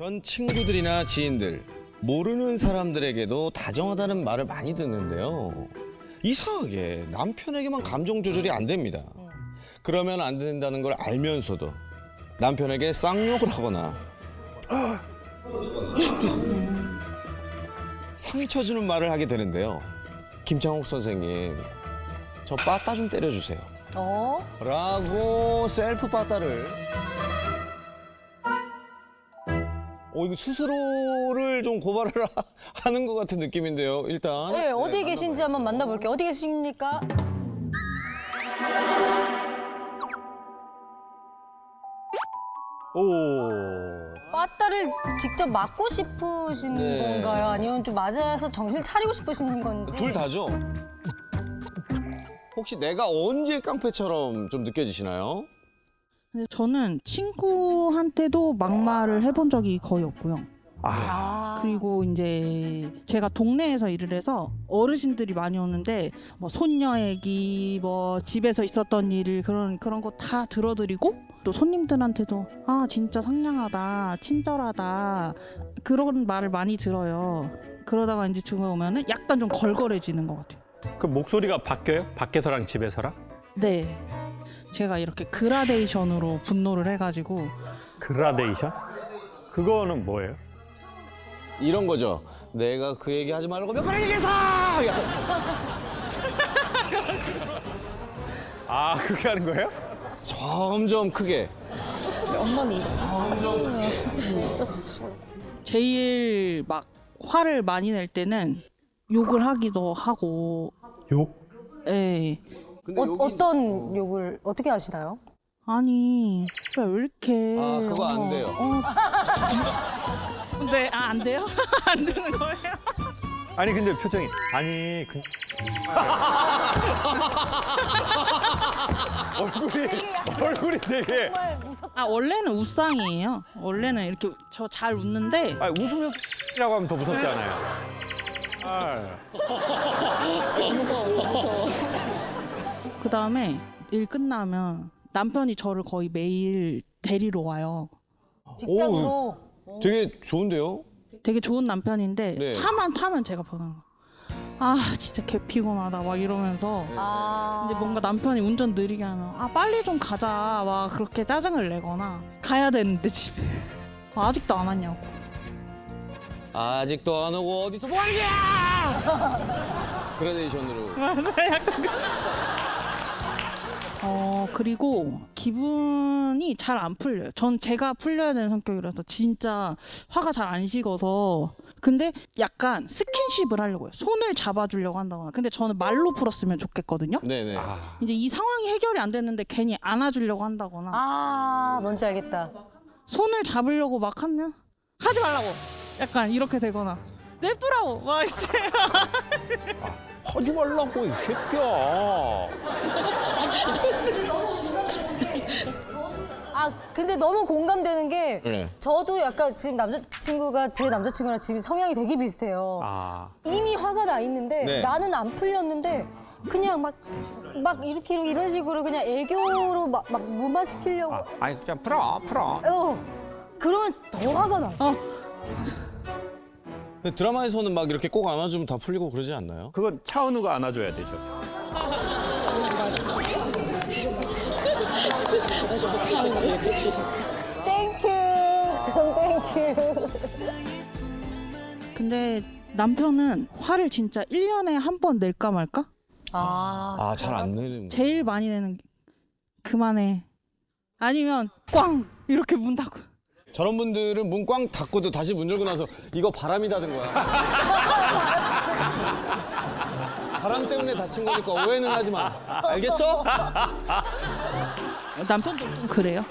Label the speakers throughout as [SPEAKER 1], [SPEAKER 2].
[SPEAKER 1] 전 친구들이나 지인들 모르는 사람들에게도 다정하다는 말을 많이 듣는데요. 이상하게 남편에게만 감정 조절이 안 됩니다. 그러면 안 된다는 걸 알면서도 남편에게 쌍욕을 하거나 상처 주는 말을 하게 되는데요. 김창욱 선생님, 저 빠따 좀 때려주세요.
[SPEAKER 2] 어?
[SPEAKER 1] 라고 셀프 빠따를 어 이거 스스로를 좀 고발을 하- 하는 것 같은 느낌인데요 일단
[SPEAKER 2] 네, 어디 계신지 한번 만나볼게요. 어디 계십니까?
[SPEAKER 3] 오.
[SPEAKER 2] 빠따를 직접 맞고 싶으신
[SPEAKER 1] 네.
[SPEAKER 2] 건가요? 아니면 좀 맞아서 정신 차리고 싶으신 건지?
[SPEAKER 1] 둘 다죠 혹시 내가 언제 깡패처럼 좀 느껴지시나요?
[SPEAKER 4] 근데 저는 친구한테도 막말을 해본 적이 거의 없고요.
[SPEAKER 2] 아,
[SPEAKER 4] 그리고 이제 제가 동네에서 일을 해서 어르신들이 많이 오는데 뭐 손녀 얘기 뭐 집에서 있었던 일 그런 그런 거 다 들어드리고 또 손님들한테도 아 진짜 상냥하다 친절하다 그런 말을 많이 들어요. 그러다가 이제 집에 오면은 약간 좀 걸걸해지는 것 같아요.
[SPEAKER 3] 그 목소리가 바뀌어요? 밖에서랑 집에서랑?
[SPEAKER 4] 네. 제가 이렇게 그라데이션으로 분노를 해가지고
[SPEAKER 3] 그라데이션? 그거는 뭐예요?
[SPEAKER 1] 이런 거죠 내가 그 얘기 하지 말라고 몇 번을 얘기해서 약간
[SPEAKER 3] 아, 그렇게 하는 거예요?
[SPEAKER 1] 점점 크게
[SPEAKER 4] 제일 막 화를 많이 낼 때는 욕을 하기도 하고
[SPEAKER 3] 욕?
[SPEAKER 4] 예.
[SPEAKER 1] 근데
[SPEAKER 2] 어,
[SPEAKER 1] 여기
[SPEAKER 2] 어떤 욕을 어떻게 하시나요?
[SPEAKER 4] 아니 왜 이렇게
[SPEAKER 1] 아, 그거 안 돼요.
[SPEAKER 4] 어. 근데 아안 돼요? 안 되는 거예요?
[SPEAKER 3] 아니 근데 표정이 아니 그 얼굴이 얼굴이 되게
[SPEAKER 2] 정말 무섭.
[SPEAKER 4] 아 원래는 웃상이에요. 원래는 이렇게 저 잘 웃는데
[SPEAKER 3] 아 웃으면서 라고 하면 더 무섭잖아요. 아,
[SPEAKER 4] 그 다음에 일 끝나면 남편이 저를 거의 매일 데리러 와요.
[SPEAKER 2] 직장으로.
[SPEAKER 1] 되게 좋은데요?
[SPEAKER 4] 되게 좋은 남편인데
[SPEAKER 1] 네.
[SPEAKER 4] 차만 타면 제가 보는 거. 아 진짜 개 피곤하다 막 이러면서
[SPEAKER 2] 아.
[SPEAKER 4] 근데 뭔가 남편이 운전 느리게 하면 아 빨리 좀 가자 막 그렇게 짜증을 내거나 가야 되는데 집에 아, 아직도 안 왔냐고
[SPEAKER 1] 아직도 안 오고 어디서 뭐 하는 거야? 그라데이션으로
[SPEAKER 4] 어 그리고 기분이 잘 안 풀려요. 전 제가 풀려야 되는 성격이라서 진짜 화가 잘 안 식어서. 근데 약간 스킨십을 하려고 해요. 손을 잡아주려고 한다거나. 근데 저는 말로 풀었으면 좋겠거든요.
[SPEAKER 1] 네네.
[SPEAKER 3] 아,
[SPEAKER 4] 이제 이 상황이 해결이 안 됐는데 괜히 안아주려고 한다거나.
[SPEAKER 2] 아, 뭔지 알겠다.
[SPEAKER 4] 손을 잡으려고 막 하면 하지 말라고. 약간 이렇게 되거나. 냅두라고. 막 이제
[SPEAKER 3] 하지 말라고 이 새끼야.
[SPEAKER 2] 아, 근데 너무 공감되는 게
[SPEAKER 1] 네.
[SPEAKER 2] 저도 약간 지금 남자친구가 제 남자친구랑 지금 성향이 되게 비슷해요.
[SPEAKER 3] 아,
[SPEAKER 2] 이미 화가 나 있는데
[SPEAKER 1] 네.
[SPEAKER 2] 나는 안 풀렸는데 그냥 막, 막 이렇게 이런 식으로 그냥 애교로 막, 막 무마시키려고.
[SPEAKER 3] 아, 아니 그냥 풀어 풀어.
[SPEAKER 2] 어. 그러면 더 화가 나.
[SPEAKER 4] 어
[SPEAKER 1] 근데 드라마에서는 막 이렇게 꼭 안아주면 다 풀리고 그러지 않나요?
[SPEAKER 3] 그건 차은우가 안아줘야 되죠.
[SPEAKER 2] 땡큐. 그럼 땡큐.
[SPEAKER 4] 근데 남편은 화를 진짜 1년에 한 번 낼까 말까?
[SPEAKER 2] 아.
[SPEAKER 1] 아 잘 안 내는
[SPEAKER 4] 제일 많이 내는 게 그만해 아니면 꽝 이렇게 문 닫고
[SPEAKER 1] 저런 분들은 문 꽝 닫고도 다시 문 열고 나서 이거 바람이 닫은 거야 바람 때문에 다친 거니까 오해는 하지 마 알겠어?
[SPEAKER 4] 남편도 좀 그래요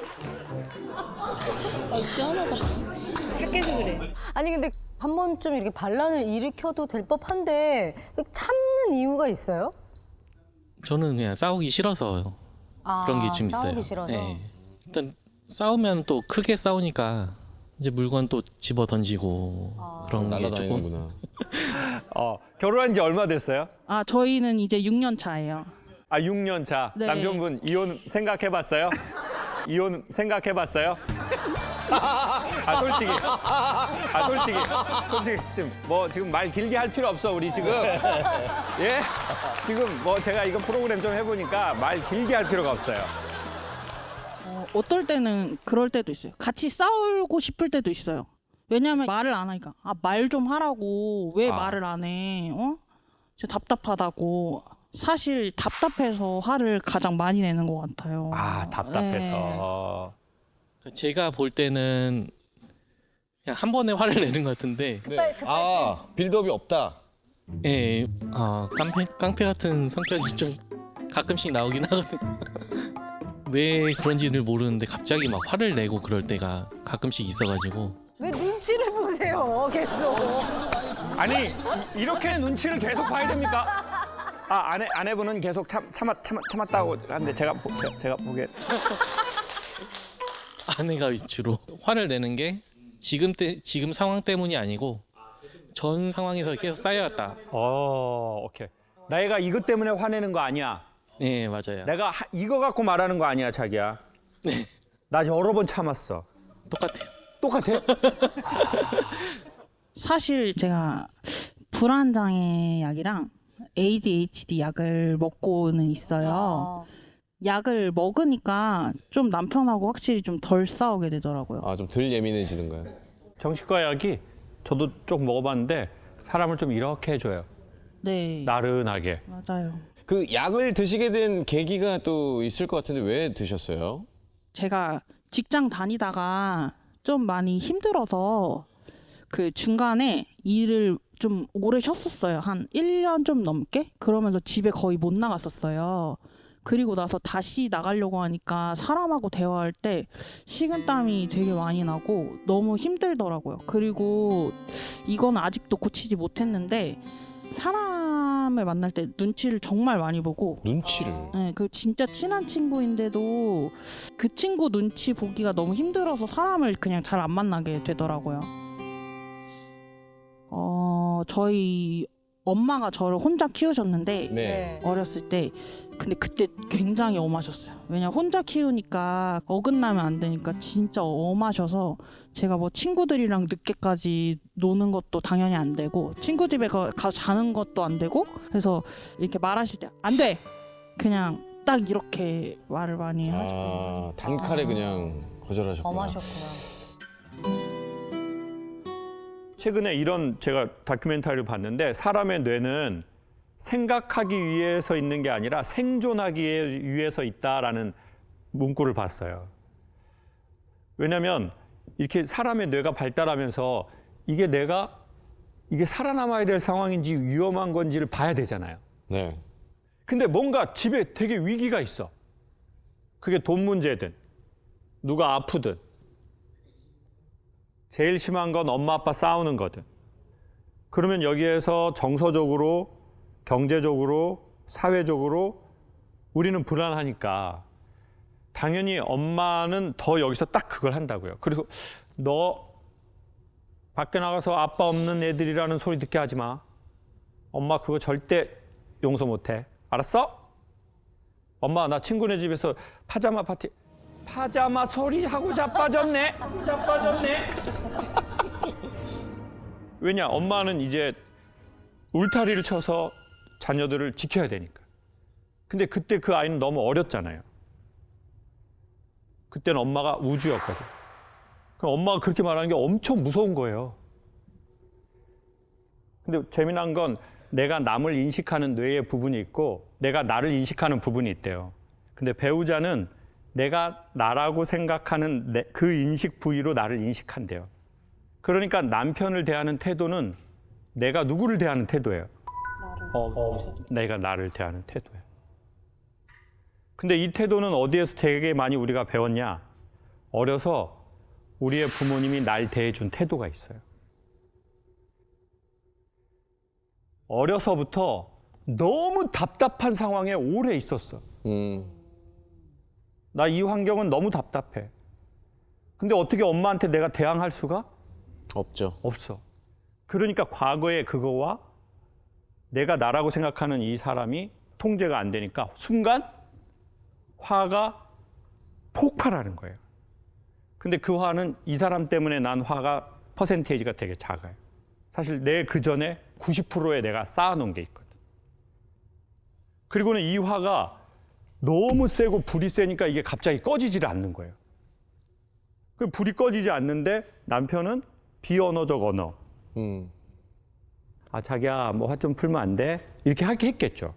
[SPEAKER 2] 아니 근데 한 번쯤 이렇게 반란을 일으켜도 될 법한데 참는 이유가 있어요?
[SPEAKER 5] 저는 그냥 싸우기 싫어서
[SPEAKER 2] 아,
[SPEAKER 5] 그런 게 좀 있어요.
[SPEAKER 2] 싸우기 싫어서.
[SPEAKER 5] 네. 일단 싸우면 또 크게 싸우니까 이제 물건 또 집어 던지고
[SPEAKER 2] 아.
[SPEAKER 5] 그런 게 조금
[SPEAKER 1] 날아다니는구나
[SPEAKER 3] 어 결혼한 지 얼마 됐어요?
[SPEAKER 4] 아 저희는 이제 6년 차예요
[SPEAKER 3] 아 6년 차.
[SPEAKER 4] 네.
[SPEAKER 3] 남편분 이혼 생각해 봤어요? 이혼 생각해 봤어요? 아 솔직히 아 솔직히 솔직히 지금 뭐 지금 말 길게 할 필요 없어 우리 지금 예 지금 뭐 제가 이거 프로그램 좀 해 보니까 말 길게 할 필요가 없어요.
[SPEAKER 4] 어, 어떨 때는 그럴 때도 있어요. 같이 싸우고 싶을 때도 있어요. 왜냐하면 말을 안 하니까 아 말 좀 하라고 왜
[SPEAKER 3] 아.
[SPEAKER 4] 말을 안 해? 어? 진짜 답답하다고. 사실 답답해서 화를 가장 많이 내는 것 같아요.
[SPEAKER 3] 아
[SPEAKER 4] 네.
[SPEAKER 3] 답답해서
[SPEAKER 5] 제가 볼 때는 그냥 한 번에 화를 내는 것 같은데
[SPEAKER 1] 네. 아 빌드업이 없다.
[SPEAKER 5] 예, 아 깡패 깡패 같은 성격이 좀 가끔씩 나오긴 하거든요. 왜 그런지를 모르는데 갑자기 막 화를 내고 그럴 때가 가끔씩 있어가지고
[SPEAKER 2] 왜 눈치를 보세요 계속.
[SPEAKER 3] 아니 이- 이렇게 눈치를 계속 봐야 됩니까? 아 아내 아내분은 계속 참 참았 참았 참았다고 하는데 제가 보, 제가, 제가 보기에
[SPEAKER 5] 아내가 주로 화를 내는 게 지금 때 지금 상황 때문이 아니고 전 상황에서 계속 쌓여왔다.
[SPEAKER 3] 어 오케이 내가 이것 때문에 화내는 거 아니야.
[SPEAKER 5] 네 맞아요.
[SPEAKER 3] 내가 하- 이거 갖고 말하는 거 아니야 자기야. 나 여러 번 참았어.
[SPEAKER 5] 똑같아요.
[SPEAKER 3] 똑같아?
[SPEAKER 4] 사실 제가 불안장애 약이랑 ADHD 약을 먹고는 있어요.
[SPEAKER 2] 어.
[SPEAKER 4] 약을 먹으니까 좀 남편하고 확실히 좀 덜 싸우게 되더라고요.
[SPEAKER 1] 아 좀 덜 예민해지는가요?
[SPEAKER 3] 정신과 약이 저도 좀 먹어봤는데 사람을 좀 이렇게 해줘요.
[SPEAKER 4] 네,
[SPEAKER 3] 나른하게.
[SPEAKER 4] 맞아요.
[SPEAKER 1] 그 약을 드시게 된 계기가 또 있을 것 같은데 왜 드셨어요?
[SPEAKER 4] 제가 직장 다니다가 좀 많이 힘들어서 그 중간에 일을 좀 오래 쉬었었어요. 한 1년 좀 넘게? 그러면서 집에 거의 못 나갔었어요. 그리고 나서 다시 나가려고 하니까 사람하고 대화할 때 식은땀이 되게 많이 나고 너무 힘들더라고요. 그리고 이건 아직도 고치지 못했는데 사람 을 만날 때 눈치를 정말 많이 보고
[SPEAKER 1] 눈치를.
[SPEAKER 4] 네, 그 진짜 친한 친구인데도 그 친구 눈치 보기가 너무 힘들어서 사람을 그냥 잘 안 만나게 되더라고요. 어, 저희 엄마가 저를 혼자 키우셨는데
[SPEAKER 1] 네.
[SPEAKER 4] 어렸을 때 근데 그때 굉장히 엄하셨어요. 왜냐 혼자 키우니까 어긋나면 안 되니까 진짜 엄하셔서 제가 뭐 친구들이랑 늦게까지 노는 것도 당연히 안 되고 친구 집에 가, 가서 자는 것도 안 되고 그래서 이렇게 말하실 때 안 돼. 그냥 딱 이렇게 말을 많이 하죠.
[SPEAKER 1] 아 단칼에 그냥 거절하셨구나.
[SPEAKER 2] 엄하셨구나.
[SPEAKER 3] 최근에 이런 제가 다큐멘터리를 봤는데 사람의 뇌는 생각하기 위해서 있는 게 아니라 생존하기 위해서 있다라는 문구를 봤어요. 왜냐하면 이렇게 사람의 뇌가 발달하면서 이게 내가 이게 살아남아야 될 상황인지 위험한 건지를 봐야 되잖아요.
[SPEAKER 1] 네.
[SPEAKER 3] 근데 뭔가 집에 되게 위기가 있어. 그게 돈 문제든 누가 아프든 제일 심한 건 엄마 아빠 싸우는 거든. 그러면 여기에서 정서적으로 경제적으로 사회적으로 우리는 불안하니까 당연히 엄마는 더 여기서 딱 그걸 한다고요. 그리고 너 밖에 나가서 아빠 없는 애들이라는 소리 듣게 하지 마. 엄마 그거 절대 용서 못 해. 알았어? 엄마 나 친구네 집에서 파자마 파티 파자마 소리 하고 자빠졌네. 자빠졌네. 왜냐 엄마는 이제 울타리를 쳐서 자녀들을 지켜야 되니까. 근데 그때 그 아이는 너무 어렸잖아요. 그때는 엄마가 우주였거든. 그럼 엄마가 그렇게 말하는 게 엄청 무서운 거예요. 근데 재미난 건 내가 남을 인식하는 뇌의 부분이 있고 내가 나를 인식하는 부분이 있대요. 근데 배우자는 내가 나라고 생각하는 내- 그 인식 부위로 나를 인식한대요. 그러니까 남편을 대하는 태도는 내가 누구를 대하는 태도예요. 어, 내가 나를 대하는 태도예요. 근데 이 태도는 어디에서 되게 많이 우리가 배웠냐? 어려서 우리의 부모님이 날 대해준 태도가 있어요. 어려서부터 너무 답답한 상황에 오래 있었어.
[SPEAKER 1] 음.
[SPEAKER 3] 나 이 환경은 너무 답답해. 근데 어떻게 엄마한테 내가 대항할 수가
[SPEAKER 1] 없죠.
[SPEAKER 3] 없어. 그러니까 과거의 그거와 내가 나라고 생각하는 이 사람이 통제가 안 되니까 순간 화가 폭발하는 거예요. 근데 그 화는 이 사람 때문에 난 화가 퍼센테이지가 되게 작아요. 사실 내 그 전에 90%에 내가 쌓아놓은 게 있거든. 그리고는 이 화가 너무 세고 불이 세니까 이게 갑자기 꺼지지를 않는 거예요. 그 불이 꺼지지 않는데 남편은 비언어적 언어.
[SPEAKER 1] 음.
[SPEAKER 3] 아 자기야 뭐 화 좀 풀면 안 돼? 이렇게 하게 했겠죠.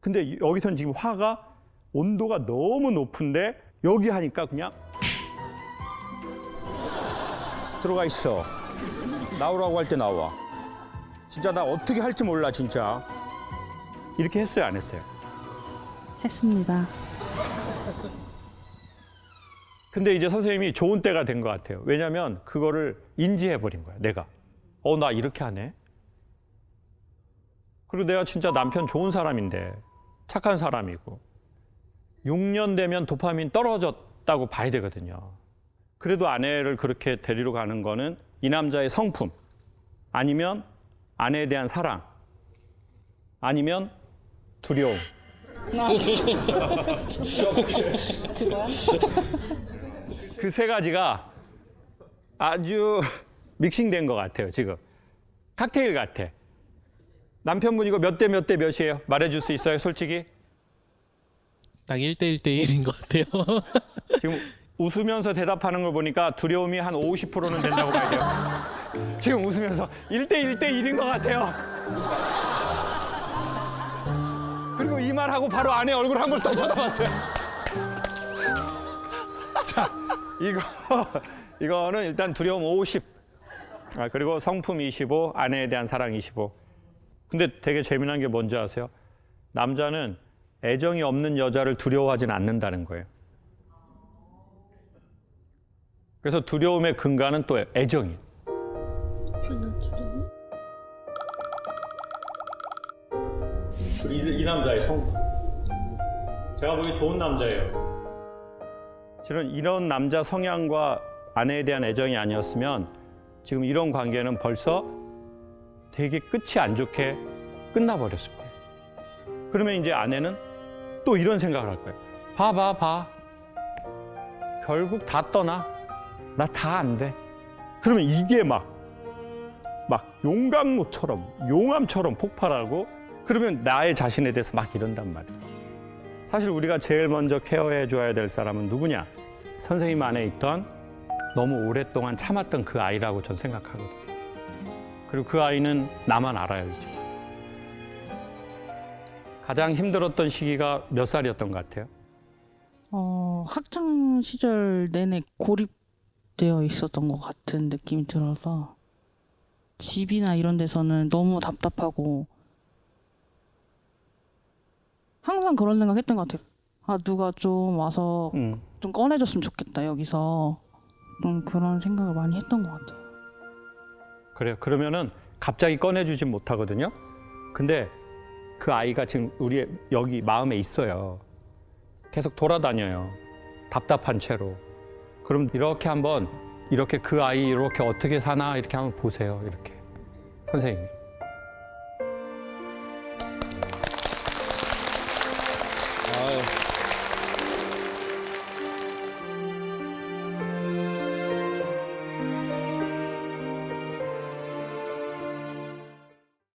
[SPEAKER 3] 근데 여기선 지금 화가 온도가 너무 높은데 여기 하니까 그냥 들어가 있어. 나오라고 할 때 나와. 진짜 나 어떻게 할지 몰라 진짜. 이렇게 했어요 안 했어요?
[SPEAKER 4] 했습니다.
[SPEAKER 3] 근데 이제 선생님이 좋은 때가 된 것 같아요. 왜냐하면 그거를 인지해 버린 거야. 내가 어 나 이렇게 하네. 그리고 내가 진짜 남편 좋은 사람인데 착한 사람이고 6년 되면 도파민 떨어졌다고 봐야 되거든요. 그래도 아내를 그렇게 데리러 가는 거는 이 남자의 성품 아니면 아내에 대한 사랑 아니면 두려움. 그 세 가지가 아주 믹싱된 것 같아요, 지금. 칵테일 같아. 남편분 이거 몇 대 몇 대 몇이에요? 말해줄 수 있어요, 솔직히?
[SPEAKER 5] 딱 1대 1 대 1인 것 같아요.
[SPEAKER 3] 지금 웃으면서 대답하는 걸 보니까 두려움이 한 50%는 된다고 봐야 돼요. 지금 웃으면서 1대 1대 1인 것 같아요. 그리고 이 말하고 바로 아내 얼굴 한 번 더 쳐다봤어요. 자, 이거, 이거는 일단 두려움 50. 아, 그리고 성품 25, 아내에 대한 사랑 25. 근데 되게 재미난 게 뭔지 아세요? 남자는 애정이 없는 여자를 두려워하진 않는다는 거예요. 그래서 두려움의 근간은 또 애정이. 이, 이 남자의 성품. 제가 보기 좋은 남자예요. 실은 이런 남자 성향과 아내에 대한 애정이 아니었으면 지금 이런 관계는 벌써 되게 끝이 안 좋게 끝나버렸을 거예요. 그러면 이제 아내는 또 이런 생각을 할 거예요. 봐, 봐, 봐. 결국 다 떠나. 나 다 안 돼. 그러면 이게 막, 막 용광로처럼, 용암처럼 폭발하고 그러면 나의 자신에 대해서 막 이런단 말이에요. 사실 우리가 제일 먼저 케어해 줘야 될 사람은 누구냐? 선생님 안에 있던 너무 오랫동안 참았던 그 아이라고 전 생각하거든요. 그리고 그 아이는 나만 알아요, 이제. 가장 힘들었던 시기가 몇 살이었던 것 같아요?
[SPEAKER 4] 어, 학창 시절 내내 고립되어 있었던 것 같은 느낌이 들어서 집이나 이런 데서는 너무 답답하고 항상 그런 생각했던 것 같아요. 아 누가 좀 와서
[SPEAKER 3] 음.
[SPEAKER 4] 좀 꺼내줬으면 좋겠다 여기서 좀 그런 생각을 많이 했던 것 같아요.
[SPEAKER 3] 그래요. 그러면은 갑자기 꺼내주진 못하거든요. 근데 그 아이가 지금 우리 여기 마음에 있어요. 계속 돌아다녀요. 답답한 채로. 그럼 이렇게 한번 이렇게 그 아이 이렇게 어떻게 사나 이렇게 한번 보세요. 이렇게 선생님이.